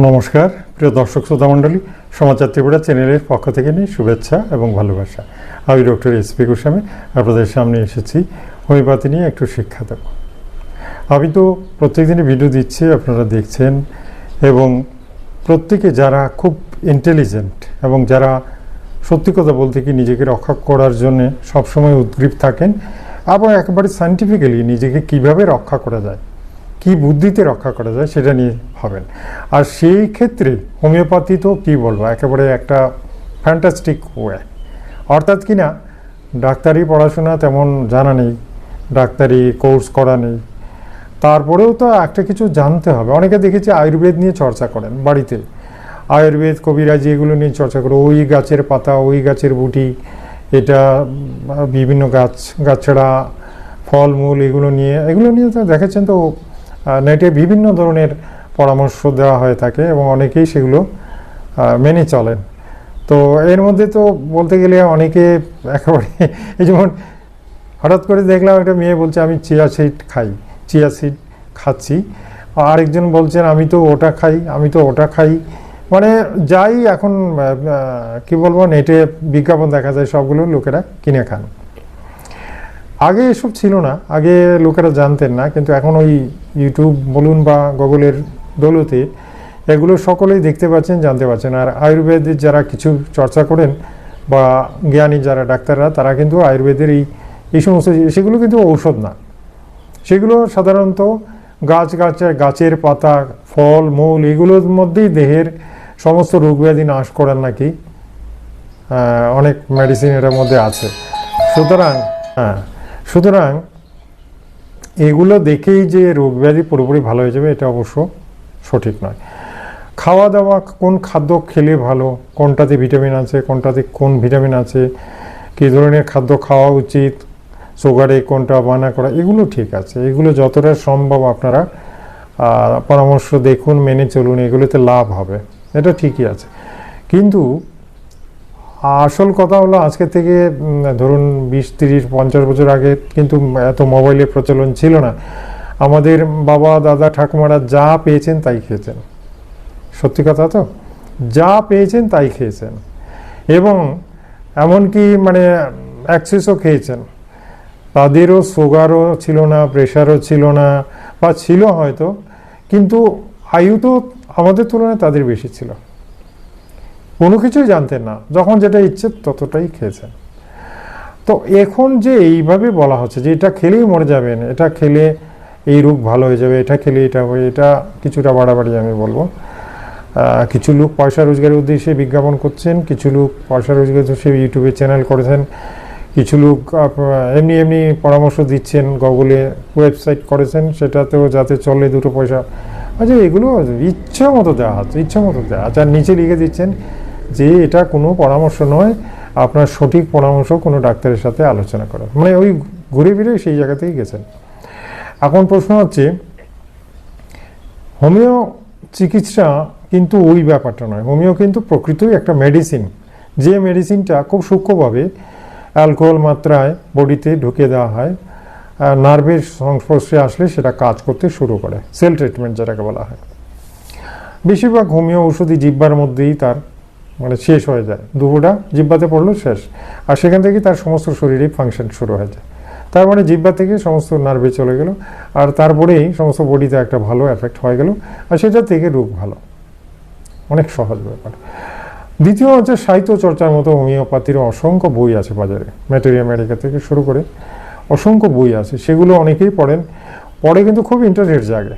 নমস্কার, প্রিয় দর্শক শ্রোতা মণ্ডলী সমাচার ত্রিপুরা চ্যানেলের পক্ষ থেকে নিয়ে শুভেচ্ছা এবং ভালোবাসা। আমি ডক্টর এস পি গোস্বামী, আপনাদের সামনে এসেছি। হোমিওপ্যাথি নিয়ে একটু শিক্ষা দেব। আমি তো প্রত্যেকদিনই ভিডিও দিচ্ছি, আপনারা দেখছেন। এবং প্রত্যেকে যারা খুব ইন্টেলিজেন্ট এবং যারা সত্যি কথা বলতে কি নিজেকে রক্ষা করার জন্য সবসময় উদ্গ্রীব থাকেন এবং একেবারে সাইন্টিফিক্যালি নিজেকে কীভাবে রক্ষা করা যায়? কি বুদ্ধিতে রক্ষা করা যায় সেটা নিয়ে ভাবেন। আর সেই ক্ষেত্রে হোমিওপ্যাথি তো কী বলব, একেবারে একটা ফ্যান্টাস্টিক ওয়ে অর্থাৎ কি না, ডাক্তারি পড়াশোনা তেমন জানা নেই, ডাক্তারি কোর্স করা নেই। তারপরেও তো একটা কিছু জানতে হবে। অনেকে দেখেছি আয়ুর্বেদ নিয়ে চর্চা করেন বাড়িতে। আয়ুর্বেদ, কবিরাজি এগুলো নিয়ে চর্চা করে, ওই গাছের পাতা, ওই গাছের বুটি, এটা বিভিন্ন গাছ, গাছড়া, ফলমূল এগুলো নিয়ে এগুলো নিয়ে তো দেখেছেন তো নেটে বিভিন্ন ধরনের পরামর্শ দেওয়া হয়ে থাকে এবং অনেকেই সেগুলো মেনে চলেন। তো এর মধ্যে তো বলতে গেলে অনেকে একেবারে এই যেমন হঠাৎ করে দেখলাম একটা মেয়ে বলছে, আমি চিয়া সিড খাই, চিয়া সিড খাচ্ছি। আরেকজন বলছেন, আমি তো ওটা খাই, আমি তো ওটা খাই। মানে যাই এখন কি বলব নেটে বিজ্ঞাপন দেখা যায়, সবগুলো লোকেরা কিনে খান। আগে এসব ছিল না, আগে লোকেরা জানতেন না, কিন্তু এখন ওই ইউটিউব বলুন বা গুগলের দৌলতে এগুলো সকলেই দেখতে পাচ্ছেন, জানতে পারছেন আর আয়ুর্বেদের যারা কিছু চর্চা করেন বা জ্ঞানী যারা ডাক্তাররা, তারা কিন্তু আয়ুর্বেদের এই এই সমস্ত সেগুলো কিন্তু ঔষধ না। সেগুলো সাধারণত গাছ গাছে গাছের পাতা, ফল, মূল এগুলোর মধ্যেই দেহের সমস্ত রোগ ব্যাধি নাশ করার নাকি অনেক মেডিসিন এটার মধ্যে আছে। সুতরাং হ্যাঁ। সুতরাং এগুলো দেখেই যে রোগ ব্যাধি পুরোপুরি ভালো হয়ে যাবে, এটা অবশ্য সঠিক নয়। খাওয়া দাওয়া কোন খাদ্য খেলে ভালো, কোনটাতে ভিটামিন আছে, কোনটাতে কোন ভিটামিন আছে, কী ধরনের খাদ্য খাওয়া উচিত, সুগারে কোনটা, বানা করা, এগুলো ঠিক আছে। এগুলো যতটা সম্ভব আপনারা পরামর্শ দেখুন, মেনে চলুন, এগুলোতে লাভ হবে। এটা ঠিকই আছে। কিন্তু আসল কথা হলো আজকে থেকে ধরুন বিশ, তিরিশ, পঞ্চাশ বছর আগে কিন্তু এত মোবাইলের প্রচলন ছিল না। আমাদের বাবা, দাদা, ঠাকুমারা যা পেয়েছেন তাই খেয়েছেন। সত্যি কথা তো? যা পেয়েছেন তাই খেয়েছেন। এবং এমনকি মানে অ্যাক্সেসও খেয়েছেন। তাদেরও সুগারও ছিল না, প্রেশারও ছিল না, বা ছিল হয়তো, কিন্তু আয়ু তো আমাদের তুলনায় তাদের বেশি ছিল। কোনো কিছুই জানতেন না। যখন যেটা ইচ্ছে ততটাই খেয়েছেন। তো এখন যে এইভাবে বলা হচ্ছে যে এটা খেলেই মরে যাবেন, এটা খেলে এই রোগ ভালো হয়ে যাবে, এটা খেলে এটা হবে এটা কিছুটা বাড়াবাড়ি আমি বলব। কিছু লোক পয়সা রোজগারের উদ্দেশ্যে বিজ্ঞাপন করছেন, কিছু লোক পয়সা রোজগারের উদ্দেশ্যে ইউটিউবে চ্যানেল করেছেন, কিছু লোক এমনি এমনি পরামর্শ দিচ্ছেন, গুগলে ওয়েবসাইট করেছেন, সেটাতেও যাতে চলে দুটো পয়সা। আচ্ছা এগুলো ইচ্ছা মতো দেওয়া হচ্ছে, ইচ্ছা মতো দেওয়া আচ্ছা নিচে লিখে দিচ্ছেন যে এটা কোনো পরামর্শ নয়, আপনার সঠিক পরামর্শ কোনো ডাক্তারের সাথে আলোচনা করা মানে ওই ঘুরে ফিরে সেই জায়গা থেকেই গেছেন। এখন প্রশ্ন হচ্ছে, হোমিও চিকিৎসা কিন্তু ওই ব্যাপারটা নয়। হোমিও কিন্তু প্রকৃতই একটা মেডিসিন যে মেডিসিনটা খুব সূক্ষ্মভাবে অ্যালকোহল মাত্রায় বডিতে ঢুকিয়ে দেওয়া হয় নার্ভের সংস্পর্শে আসলে সেটা কাজ করতে শুরু করে, সেল ট্রিটমেন্ট যেটাকে বলা হয়। বেশিরভাগ হোমিও ওষুধই জিব্বার মধ্যেই তার মানে শেষ হয়ে যায়। দুপুরটা জিব্বাতে পড়ল শেষ। আর সেখান থেকে তার সমস্ত শরীরে ফাংশন শুরু হয়ে যায়। তার মানে জিব্বা থেকে সমস্ত নার্ভে চলে গেল। আর তারপরেই সমস্ত বডিতে একটা ভালো এফেক্ট হয়ে গেল। আর সেটা থেকে রোগ ভালো। অনেক সহজ ব্যাপার। দ্বিতীয় হচ্ছে সাহিত্য চর্চার মতো হোমিওপ্যাথির অসংখ্য বই আছে বাজারে। ম্যাটেরিয়া মেডিকা থেকে শুরু করে অসংখ্য বই আছে। সেগুলো অনেকেই পড়েন। পড়ে কিন্তু খুব ইন্টারেস্ট জাগে।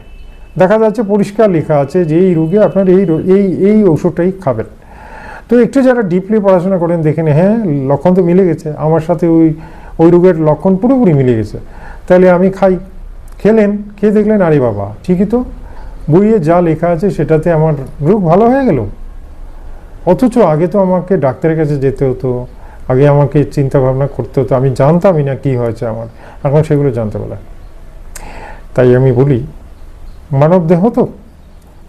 দেখা যাচ্ছে পরিষ্কার লেখা আছে যে এই রোগে আপনার এই এই এই ওষুধটাই খাবেন। তো একটু যারা ডিপলি পড়াশোনা করেন দেখেন হ্যাঁ লক্ষণ তো মিলে গেছে। আমার সাথে ওই ওই রোগের লক্ষণ পুরোপুরি মিলে গেছে। তাহলে আমি খাই, খেলেন, খেয়ে দেখলেন, আরে বাবা, ঠিকই তো। বইয়ে যা লেখা আছে, সেটাতে আমার রোগ ভালো হয়ে গেল। অথচ আগে তো আমাকে ডাক্তারের কাছে যেতে হতো, আগে আমাকে চিন্তা ভাবনা করতে হতো। আমি জানতামই না কি হয়েছে আমার, এখন সেগুলো জানতে বলে তাই আমি বলি মানব দেহ তো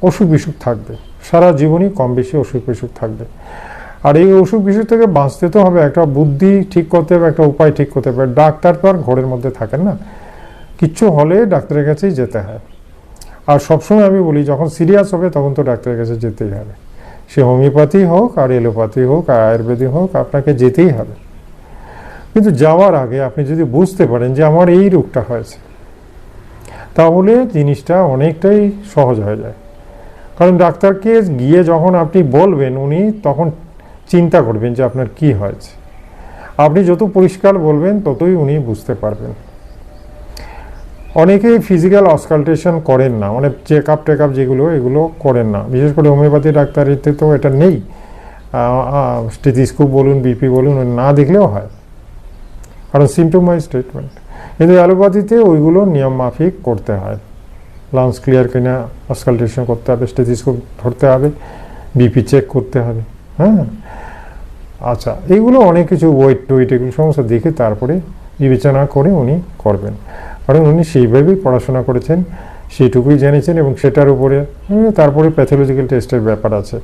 অসুখ বিসুখ থাকবে। সারা জীবনই কম বেশি অসুখ বিসুখ থাকবে। আর এই অসুখ বিসুখ থেকে বাঁচতে তো হবে, একটা বুদ্ধি ঠিক করতে হবে, একটা উপায় ঠিক করতে হবে। ডাক্তার তো আর ঘরের মধ্যে থাকেন না। কিচ্ছু হলে ডাক্তারের কাছেই যেতে হয়। আর সবসময় আমি বলি, যখন সিরিয়াস হবে তখন তো ডাক্তারের কাছে যেতেই হবে। সে হোমিওপ্যাথি হোক আর এলোপ্যাথি হোক আর আয়ুর্বেদিক হোক, আপনাকে যেতেই হবে। কিন্তু যাওয়ার আগে আপনি যদি বুঝতে পারেন যে আমার এই রোগটা হয়েছে, তাহলে জিনিসটা অনেকটাই সহজ হয়ে যায়। কারণ ডাক্তারকে গিয়ে যখন আপনি বলবেন উনি, তখন চিন্তা করবেন যে আপনার কি হয়েছে। আপনি যত পরিষ্কার বলবেন, ততই উনি বুঝতে পারবেন। অনেকেই ফিজিক্যাল অসকালটেশন করেন না মানে চেক আপ টেক আপ যেগুলো, এগুলো করেন না। বিশেষ করে হোমিওপ্যাথি ডাক্তারিতে তো এটা নেই। স্টেথিস্কোপ বলুন বিপি বলুন, না দেখলেও হয়। কারণ সিমটোমাইজ ট্রিটমেন্ট কিন্তু অ্যালোপ্যাথিতে ওইগুলো নিয়ম মাফিক করতে হয়। লাংস ক্লিয়ার কিনা অসকালটেশন করতে হবে স্টেথিস্কোপ ধরতে হবে বিপি চেক করতে হবে হ্যাঁ? আচ্ছা এগুলো অনেক কিছু ওয়েট টোয়েট এগুলো সমস্ত দেখে তারপরে বিবেচনা করে উনি করবেন। কারণ উনি সেইভাবেই পড়াশোনা করেছেন, সেইটুকুই জেনেছেন এবং সেটার উপরে তারপরে প্যাথোলজিক্যাল টেস্টের ব্যাপার আছে।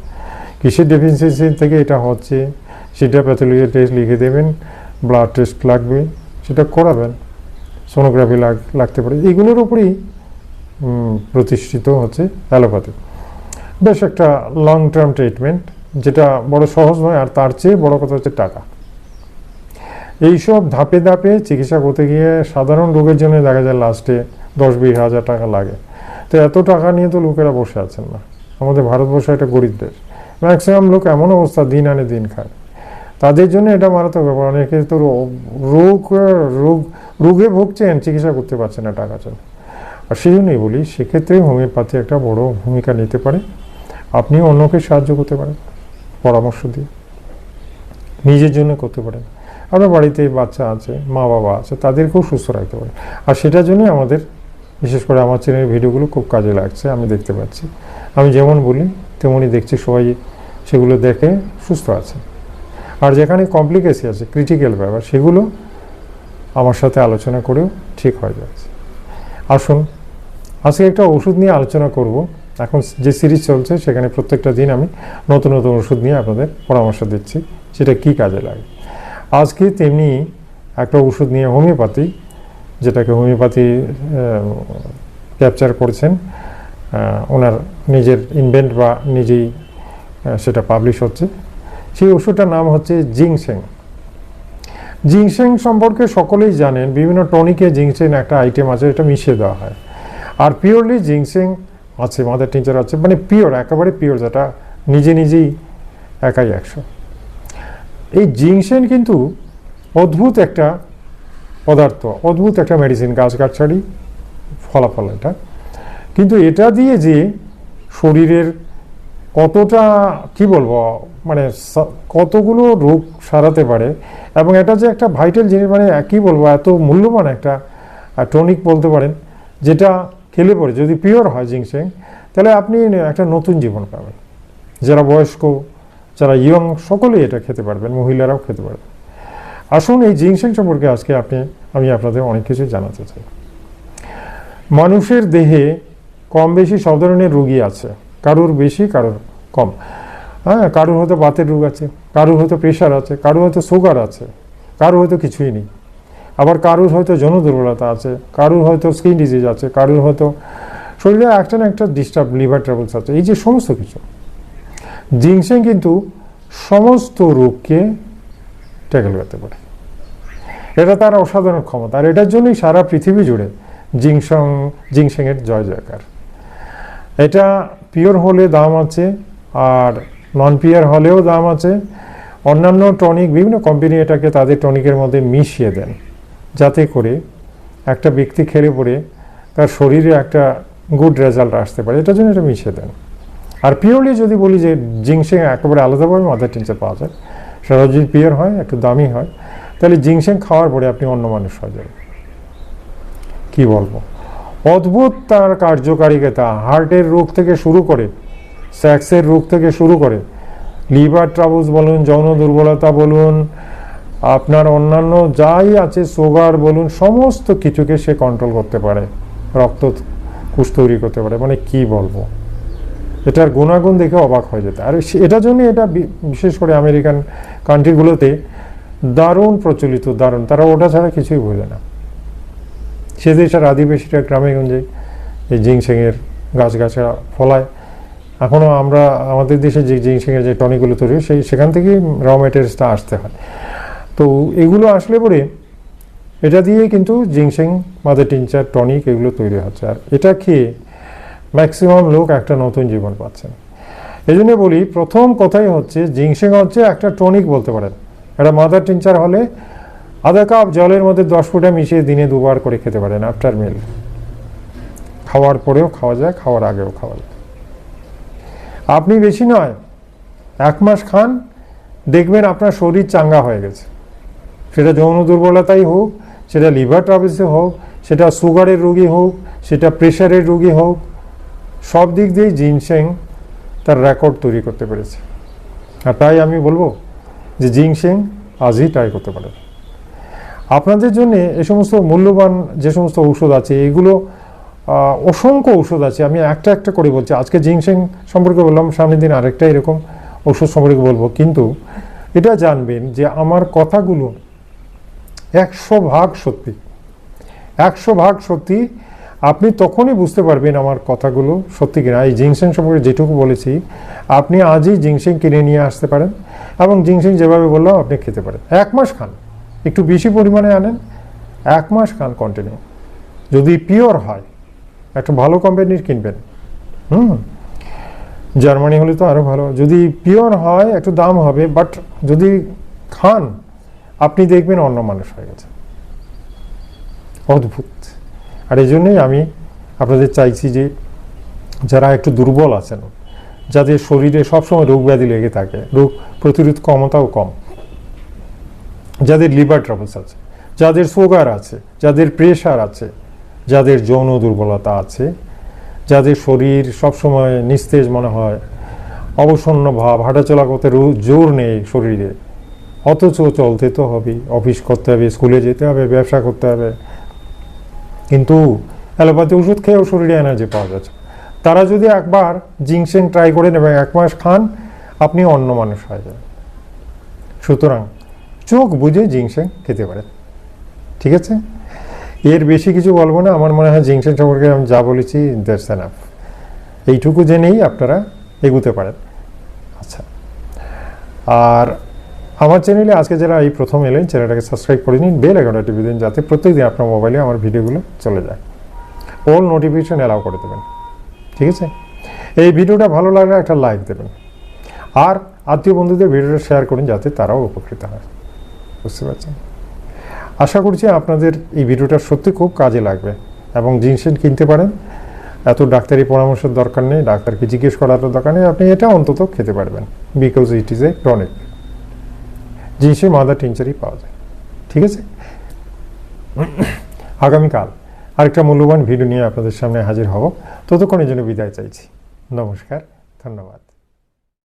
কিসের ডেফিসিয়েন্সি থেকে এটা হচ্ছে, সেটা প্যাথোলজিক্যাল টেস্ট লিখে দেবেন ব্লাড টেস্ট লাগবে, সেটা করাবেন সোনোগ্রাফি লাগ, লাগতে পারে। এগুলোর উপরেই প্রতিষ্ঠিত হচ্ছে অ্যালোপ্যাথি বেশ একটা লং টার্ম ট্রিটমেন্ট যেটা বড় সহজ নয়, আর তার চেয়ে বড় কথা হচ্ছে টাকা। এইসব ধাপে ধাপে চিকিৎসা করতে গিয়ে সাধারণ রোগের জন্য দেখা যায় লাস্টে দশ বিশ হাজার টাকা লাগে। তো এত টাকা নিয়ে তো লোকেরা বসে আছেন না। আমাদের ভারতবর্ষ একটা গরিব দেশ ম্যাক্সিমাম লোক এমন অবস্থা, দিন আনে দিন খায়। তাদের জন্য এটা মারাত্মক ব্যাপার। অনেকে তো রোগ রোগ, রোগে ভুগছেন, চিকিৎসা করতে পারছে না টাকা জন্য। আর সেই জন্যই বলি, সেক্ষেত্রে হোমিওপ্যাথি একটা বড় ভূমিকা নিতে পারে। আপনি অন্যকে সাহায্য করতে পারেন, পরামর্শ দিয়ে। নিজের জন্য করতে পারেন। আপনার বাড়িতে বাচ্চা আছে, মা বাবা আছে, তাদেরকেও সুস্থ রাখতে পারেন। আর সেটার জন্যই আমাদের, বিশেষ করে আমার চ্যানেলের ভিডিওগুলো খুব কাজে লাগছে, আমি দেখতে পাচ্ছি। আমি যেমন বলি, তেমনই দেখছি সবাই সেগুলো দেখে সুস্থ আছে। আর যেখানে কমপ্লিকেসি আছে ক্রিটিক্যাল ব্যাপার, সেগুলো আমার সাথে আলোচনা করেও ঠিক হয়ে যাচ্ছে। আসুন আজকে একটা ওষুধ নিয়ে আলোচনা করব। এখন যে সিরিজ চলছে, সেখানে প্রত্যেকটা দিন আমি নতুন নতুন ওষুধ নিয়ে আপনাদের পরামর্শ দিচ্ছি, সেটা কি কাজে লাগে। আজকে তেমনি একটা ওষুধ নিয়ে হোমিওপ্যাথি, যেটাকে হোমিওপ্যাথি ক্যাপচার করছেন ওনার নিজের ইনভেন্ট বা নিজেই সেটা পাবলিশ হচ্ছে। সেই ওষুধটার নাম হচ্ছে জিংসেং। জিংসেং সম্পর্কে সকলেই জানেন, বিভিন্ন টনিকে জিংসেং একটা আইটেম আছে, এটা মিশিয়ে দেওয়া হয়। আর পিওরলি জিংসেং আছে, মাদার টিচার আছে মানে পিওর একেবারে পিওর যেটা নিজে নিজেই একাই একশো। এই জিংসেন কিন্তু অদ্ভুত একটা পদার্থ, অদ্ভুত একটা মেডিসিন গাছগাছালি ফলাফল এটা। কিন্তু এটা দিয়ে যে শরীরের কতটা, কি বলব মানে কতগুলো রোগ সারাতে পারে এবং এটা যে একটা ভাইটাল জিনিস মানে কি বলব, এত মূল্যবান একটা টনিক বলতে পারেন, যেটা খেলে পরে যদি পিওর হয় জিংসেং, তাহলে আপনি একটা নতুন জীবন পাবেন। যারা বয়স্ক, যারা ইয়ং সকলেই এটা খেতে পারবেন, মহিলারাও খেতে পারবেন। আসুন এই জিংসেং সম্পর্কে আজকে আপনি, আমি আপনাদের অনেক কিছু জানাতে চাই। মানুষের দেহে কম বেশি সব ধরনের রোগী আছে। কারোর বেশি, কারোর কম। হ্যাঁ কারোর হয়তো বাতের রোগ আছে, কারোর হয়তো প্রেশার আছে, কারোর হয়তো সুগার আছে, কারোর হয়তো কিছুই নেই। আবার কারুর হয়তো যৌন দুর্বলতা আছে, কারুর হয়তো স্কিন ডিজিজ আছে, কারুর হয়তো শরীরে একটা না একটা ডিস্টার্ব লিভার ট্রাবলস আছে, এই যে সমস্ত কিছু। জিংসেং কিন্তু সমস্ত রোগকে ট্যাকেল করতে পারে। এটা তার অসাধারণ ক্ষমতা, আর এটার জন্যই সারা পৃথিবী জুড়ে জিংসং জিংসেংয়ের জয় জয়কার। এটা পিওর হলে দাম আছে, আর নন পিওর হলেও দাম আছে। অন্যান্য টনিক বিভিন্ন কোম্পানি এটাকে তাদের টনিকের মধ্যে মিশিয়ে দেন। যাতে করে একটা ব্যক্তি খেলে পড়ে তার শরীরে একটা গুড রেজাল্ট আসতে পারে, এটার জন্য এটা মিশিয়ে দেন। আর পিওরলি যদি বলি যে জিংসেং একেবারে আলাদাভাবে মাদার টিনচার পাওয়া যায়, সেটা যদি পিওর হয়, একটু দামি হয়, তাহলে জিংসেং খাওয়ার পরে আপনি অন্য মানুষ হয়ে যাবেন। কি বলব? অদ্ভুত তার কার্যকারিতা হার্টের রোগ থেকে শুরু করে স্যাক্সের রোগ থেকে শুরু করে লিভার ট্রাবলস বলুন, যৌন দুর্বলতা বলুন আপনার অন্যান্য যাই আছে সুগার বলুন, সমস্ত কিছুকে সে কন্ট্রোল করতে পারে। রক্ত কুশ তৈরি করতে পারে। মানে কি বলব? এটার গুণাগুণ দেখে অবাক হয়ে যেতে। আর এটার জন্য এটা বিশেষ করে আমেরিকান কান্ট্রিগুলোতে দারুণ প্রচলিত, দারুণ। তারা ওটা ছাড়া কিছুই বোঝে না। সে দেশের আদিবাসীরা গ্রামে গঞ্জে এই জিংসেংয়ের গাছগাছরা ফলায়। এখনও আমরা, আমাদের দেশে যে জিনিসের যে টনিকগুলো তৈরি সেই সেখান থেকেই র মেটেরিয়ালসটা আসতে হয়। তো এগুলো আসলে পরে এটা দিয়ে কিন্তু জিংসেং, মাদার টিনচার, টনিক এগুলো তৈরি হচ্ছে। আর এটা খেয়ে ম্যাক্সিমাম লোক একটা নতুন জীবন পাচ্ছেন এই জন্য বলি, প্রথম কথাই হচ্ছে, জিংসেং হচ্ছে একটা টনিক বলতে পারেন। এটা মাদার টিনচার হলে আধা কাপ জলের মধ্যে দশ ফুটা মিশিয়ে দিনে দুবার করে খেতে পারেন আফটার মিল। খাওয়ার পরেও খাওয়া যায়, খাওয়ার আগেও খাওয়া যায়। আপনি বেশি নয়, এক মাস খান, দেখবেন আপনার শরীর চাঙ্গা হয়ে গেছে। সেটা যৌন দুর্বলতাই হোক, সেটা লিভার ট্রাভেলসে হোক, সেটা সুগারের রোগী হোক, সেটা প্রেশারের রোগী হোক, সব দিক দিয়েই জিনসেং তার রেকর্ড তৈরি করতে পেরেছে। আর তাই আমি বলব যে জিনসেং আজই ট্রাই করতে পারেন আপনাদের জন্য এ সমস্ত মূল্যবান যে সমস্ত ঔষধ আছে, এগুলো অসংখ্য ঔষধ আছে। আমি একটা একটা করে বলছি। আজকে জিনসেং সম্পর্কে বললাম, সামনের দিন আরেকটা এরকম ওষুধ সম্পর্কে বলব। কিন্তু এটা জানবেন যে আমার কথাগুলো একশো ভাগ সত্যি। একশো ভাগ সত্যি। আপনি তখনই বুঝতে পারবেন আমার কথাগুলো সত্যি কিনা। এই জিংসেং সম্পর্কে যেটুকু বলেছি, আপনি আজই জিংসেং কিনে নিয়ে আসতে পারেন এবং জিংসেং যেভাবে বললাম আপনি খেতে পারেন। এক মাস খান, একটু বেশি পরিমাণে আনেন, এক মাস খান কন্টিনিউ যদি পিওর হয়, একটা ভালো কোম্পানির কিনবেন। হুম, জার্মানি হলে তো আরও ভালো। যদি পিওর হয়, একটু দাম হবে বাট যদি খান আপনি দেখবেন অন্য মানুষ হয়ে গেছে। অদ্ভুত। আর এই জন্যই আমি আপনাদের চাইছি যে, যারা একটু দুর্বল আছেন, যাদের শরীরে সবসময় রোগ ব্যাধি লেগে থাকে, রোগ প্রতিরোধ ক্ষমতাও কম, যাদের লিভার ট্রাবলস আছে, যাদের সুগার আছে, যাদের প্রেশার আছে, যাদের যৌন দুর্বলতা আছে, যাদের শরীর সবসময় নিস্তেজ মনে হয়, অবসন্ন ভাব, হাঁটাচলা করতে জোর নেই শরীরে অথচ চলতে তো হবে অফিস করতে হবে, স্কুলে যেতে হবে, ব্যবসা করতে হবে। কিন্তু অ্যালোপ্যাথি ওষুধ খেয়েও শরীরে এনার্জি পাওয়া যাচ্ছে তারা যদি একবার জিংসেং ট্রাই করেন এবং এক মাস খান, আপনি অন্য মানুষ হয়ে যাবেন। সুতরাং চোখ বুঝে জিংসেং খেতে পারেন। ঠিক আছে? এর বেশি কিছু বলব না। আমার মনে হয় জিংসেং সম্পর্কে আমি যা বলেছি দ্যাটস এনাফ এইটুকু জেনেই আপনারা এগুতে পারেন। আচ্ছা। আর আমার চ্যানেলে আজকে যারা এই প্রথম এলেন চ্যানেলটাকে সাবস্ক্রাইব করে নিন। বেল আইকনটা টিপে দিন যাতে প্রত্যেকদিন আপনার মোবাইলে আমার ভিডিওগুলো চলে যায়। অল নোটিফিকেশন অ্যালাউ করে দেবেন। ঠিক আছে? এই ভিডিওটা ভালো লাগলে একটা লাইক দেবেন। আর আত্মীয় বন্ধুদের ভিডিওটা শেয়ার করুন যাতে তারাও উপকৃত হয়। বুঝতে পারছেন? আশা করছি আপনাদের এই ভিডিওটা সত্যি খুব কাজে লাগবে এবং জিনিসের কিনতে পারেন। এত ডাক্তারি পরামর্শের দরকার নেই, ডাক্তারকে জিজ্ঞেস করার দরকার নেই। আপনি এটা অন্তত খেতে পারবেন। Because it is a tonic জিনিসের মাদার টিনচারই পাওয়া যায়। ঠিক আছে? আগামীকাল আরেকটা মূল্যবান ভিডিও নিয়ে আপনাদের সামনে হাজির হব। ততক্ষণের জন্য বিদায় চাইছি। নমস্কার, ধন্যবাদ।